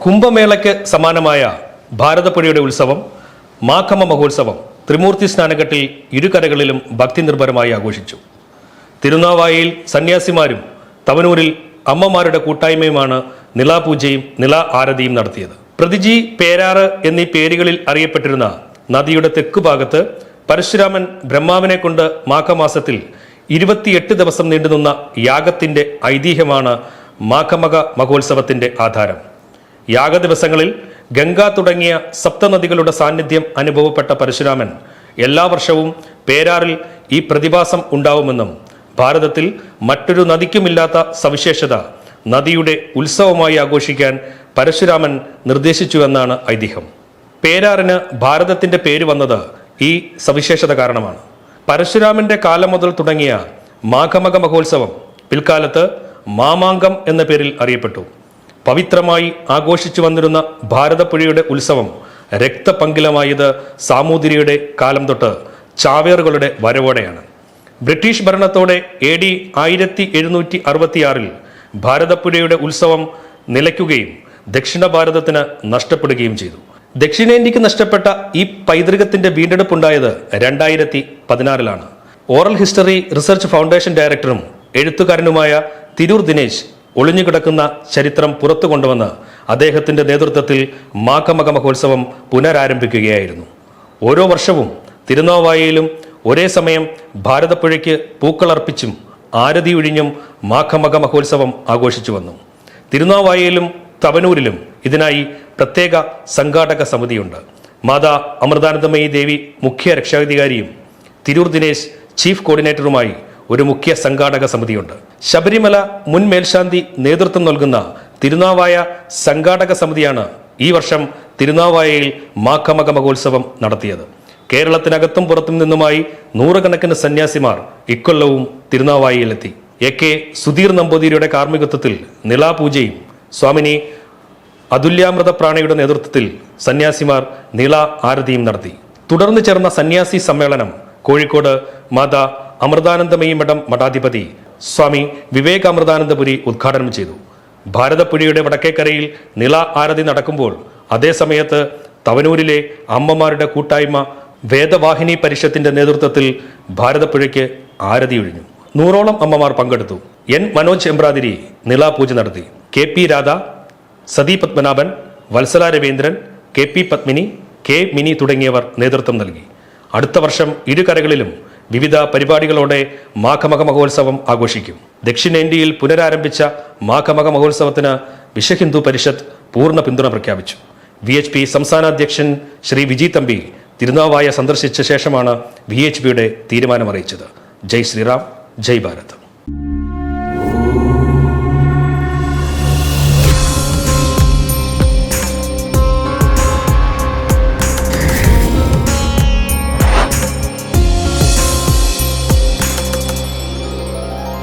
കുംഭമേളയ്ക്ക് സമാനമായ ഭാരതപ്പുഴയുടെ ഉത്സവം മാഘമ മഹോത്സവം ത്രിമൂർത്തി സ്നാനഘട്ടിൽ ഇരുകരകളിലും ഭക്തി നിർഭരമായി ആഘോഷിച്ചു. തിരുനാവായയിൽ സന്യാസിമാരും തവനൂരിൽ അമ്മമാരുടെ കൂട്ടായ്മയുമാണ് നിലാപൂജയും നില ആരതിയും നടത്തിയത്. പ്രതിജി പേരാറ് എന്നീ പേരുകളിൽ അറിയപ്പെട്ടിരുന്ന നദിയുടെ തെക്കു ഭാഗത്ത് പരശുരാമൻ ബ്രഹ്മാവിനെ കൊണ്ട് മാഘമാസത്തിൽ ഇരുപത്തിയെട്ട് ദിവസം നീണ്ടുനിന്ന യാഗത്തിന്റെ ഐതിഹ്യമാണ് മാഘമക മഹോത്സവത്തിന്റെ ആധാരം. യാഗദിവസങ്ങളിൽ ഗംഗ തുടങ്ങിയ സപ്തനദികളുടെ സാന്നിധ്യം അനുഭവപ്പെട്ട പരശുരാമൻ എല്ലാ വർഷവും പേരാറിൽ ഈ പ്രതിഭാസം ഉണ്ടാവുമെന്നും ഭാരതത്തിൽ മറ്റൊരു നദിക്കുമില്ലാത്ത സവിശേഷത നദിയുടെ ഉത്സവമായി ആഘോഷിക്കാൻ പരശുരാമൻ നിർദ്ദേശിച്ചുവെന്നാണ് ഐതിഹ്യം. പേരാറിന് ഭാരതത്തിന്റെ പേര് വന്നത് ഈ സവിശേഷത കാരണമാണ്. പരശുരാമന്റെ കാലം മുതൽ തുടങ്ങിയ മാഘമക മഹോത്സവം പിൽക്കാലത്ത് മാമാങ്കം എന്ന പേരിൽ അറിയപ്പെട്ടു. പവിത്രമായി ആഘോഷിച്ചു വന്നിരുന്ന ഭാരതപ്പുഴയുടെ ഉത്സവം രക്തപങ്കിലമായത് സാമൂതിരിയുടെ കാലം തൊട്ട് ചാവേറുകളുടെ വരവോടെയാണ്. ബ്രിട്ടീഷ് ഭരണത്തോടെ എ ഡി ആയിരത്തി എഴുന്നൂറ്റി അറുപത്തിയാറിൽ ഭാരതപ്പുഴയുടെ ഉത്സവം നിലയ്ക്കുകയും ദക്ഷിണ ഭാരതത്തിന് നഷ്ടപ്പെടുകയും ചെയ്തു. ദക്ഷിണേന്ത്യക്ക് നഷ്ടപ്പെട്ട ഈ പൈതൃകത്തിന്റെ വീണ്ടെടുപ്പുണ്ടായത് രണ്ടായിരത്തി പതിനാറിലാണ് ഓറൽ ഹിസ്റ്ററി റിസർച്ച് ഫൗണ്ടേഷൻ ഡയറക്ടറും എഴുത്തുകാരനുമായ തിരൂർ ദിനേശ് ഒളിഞ്ഞുകിടക്കുന്ന ചരിത്രം പുറത്തു കൊണ്ടുവന്ന് അദ്ദേഹത്തിന്റെ നേതൃത്വത്തിൽ മാഘമക മഹോത്സവം പുനരാരംഭിക്കുകയായിരുന്നു. ഓരോ വർഷവും തിരുനാവായയിലും ഒരേ സമയം ഭാരതപ്പുഴയ്ക്ക് പൂക്കളർപ്പിച്ചും ആരതി ഒഴിഞ്ഞും മാഘമക മഹോത്സവം ആഘോഷിച്ചു വന്നു. തിരുനാവായയിലും തവനൂരിലും ഇതിനായി പ്രത്യേക സംഘാടക സമിതിയുണ്ട്. മാതാ അമൃതാനന്ദമയി ദേവി മുഖ്യ രക്ഷാധികാരിയും തിരൂർ ദിനേശ് ചീഫ് കോർഡിനേറ്ററുമായി ഒരു മുഖ്യ സംഘാടക സമിതിയുണ്ട്. ശബരിമല മുൻ മേൽശാന്തി നേതൃത്വം നൽകുന്ന തിരുനാവായ സംഘാടക സമിതിയാണ് ഈ വർഷം തിരുനാവായയിൽ മാഘമക മഹോത്സവം നടത്തിയത്. കേരളത്തിനകത്തും പുറത്തും നിന്നുമായി നൂറുകണക്കിന് സന്യാസിമാർ ഇക്കൊല്ലവും തിരുനാവായയിലെത്തി. എ കെ സുധീർ നമ്പൂതിരിയുടെ കാർമ്മികത്വത്തിൽ നിളാപൂജയും സ്വാമിനി അതുല്യാമൃത പ്രാണിയുടെ നേതൃത്വത്തിൽ സന്യാസിമാർ നിള ആരതിയും നടത്തി. തുടർന്ന് ചേർന്ന സന്യാസി സമ്മേളനം കോഴിക്കോട് മാതാ അമൃതാനന്ദമയി മഠം മഠാധിപതി സ്വാമി വിവേകാമൃതാനന്ദപുരി ഉദ്ഘാടനം ചെയ്തു. ഭാരതപ്പുഴയുടെ വടക്കേക്കരയിൽ നിള ആരതി നടക്കുമ്പോൾ അതേസമയത്ത് തവനൂരിലെ അമ്മമാരുടെ കൂട്ടായ്മ വേദവാഹിനി പരിഷത്തിന്റെ നേതൃത്വത്തിൽ ഭാരതപ്പുഴയ്ക്ക് ആരതി ഒഴിഞ്ഞു. നൂറോളം അമ്മമാർ പങ്കെടുത്തു. എൻ മനോജ് എംബ്രാതിരി നിളാപൂജ നടത്തി. K P Radha Sathi Padmanabhan Vatsala Raveendran K P Padmini K Mini തുടങ്ങിയവർ നേതൃത്വം നൽകി. അടുത്ത വർഷം ഇരുകരകളിലും വിവിധ പരിപാടികളോടെ മാഘമക മഹോത്സവം ആഘോഷിക്കും. ദക്ഷിണേന്ത്യയിൽ പുനരാരംഭിച്ച മാഘമക മഹോത്സവത്തിന് വിശ്വഹിന്ദു പരിഷത്ത് പൂർണ പിന്തുണ പ്രഖ്യാപിച്ചു. വി എച്ച് പി സംസ്ഥാന അധ്യക്ഷൻ ശ്രീ വിജി തമ്പി തിരുനാവായ സന്ദർശിച്ച ശേഷമാണ് വി എച്ച് പിയുടെ തീരുമാനമറിയിച്ചത്. ജയ് ശ്രീറാം ജയ് ഭാരത്.